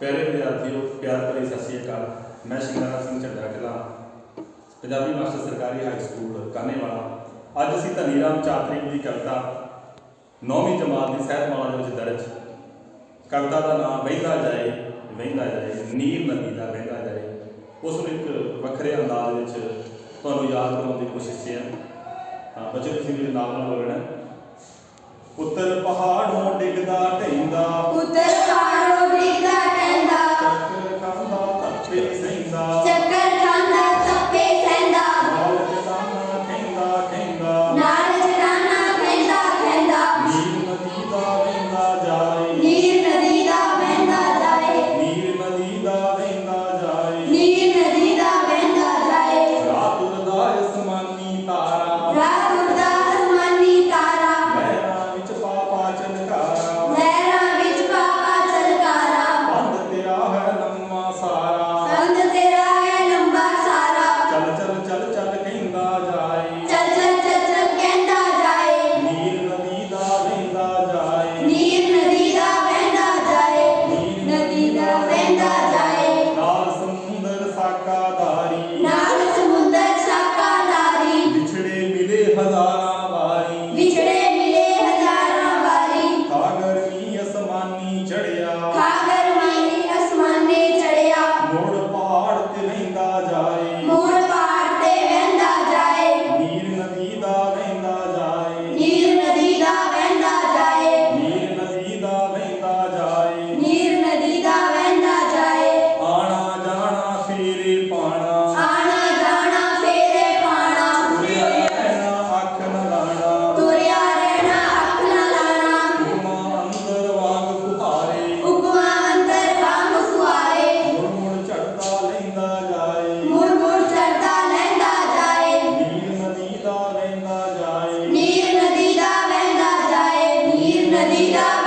ਪਿਆਰੇ ਵਿਦਿਆਰਥੀਓ ਪਿਆਰ ਭਰੀ ਸਤਿ ਸ਼੍ਰੀ ਅਕਾਲ। ਮੈਂ ਸ਼ਿੰਗਾਰਾ ਸਿੰਘ ਝੰਡਾ ਕਲਾਂ ਪੰਜਾਬੀ ਮਾਸਟਰ ਸਰਕਾਰੀ ਹਾਈ ਸਕੂਲ ਕਾਨੇਵਾਲਾ। ਅੱਜ ਅਸੀਂ ਧਨੀ ਰਾਮ ਚਾਤਰੀ ਦੀ ਕਵਿਤਾ ਨੌਵੀਂ ਜਮਾਤ ਦੀ ਸਹਿਤਮਾਲਾ ਦੇ ਵਿੱਚ ਦਰਜ। ਕਵਿਤਾ ਦਾ ਨਾਮ ਵਹਿੰਦਾ ਜਾਏ ਵਹਿੰਦਾ ਜਾਏ ਨੀਰ ਨਦੀ ਦਾ ਵਹਿੰਦਾ ਜਾਏ। ਉਸ ਨੂੰ ਇੱਕ ਵੱਖਰੇ ਅੰਦਾਜ਼ ਵਿੱਚ ਤੁਹਾਨੂੰ ਯਾਦ ਕਰਾਉਣ ਦੀ ਕੋਸ਼ਿਸ਼ ਹੈ ਹਾਂ, ਬੱਚੇ, ਤੁਸੀਂ ਮੇਰੇ ਨਾਲ ਨਾਲ ਬੋਲਣਾ ਉੱਤਰ ਪਹਾੜੋਂ Vida.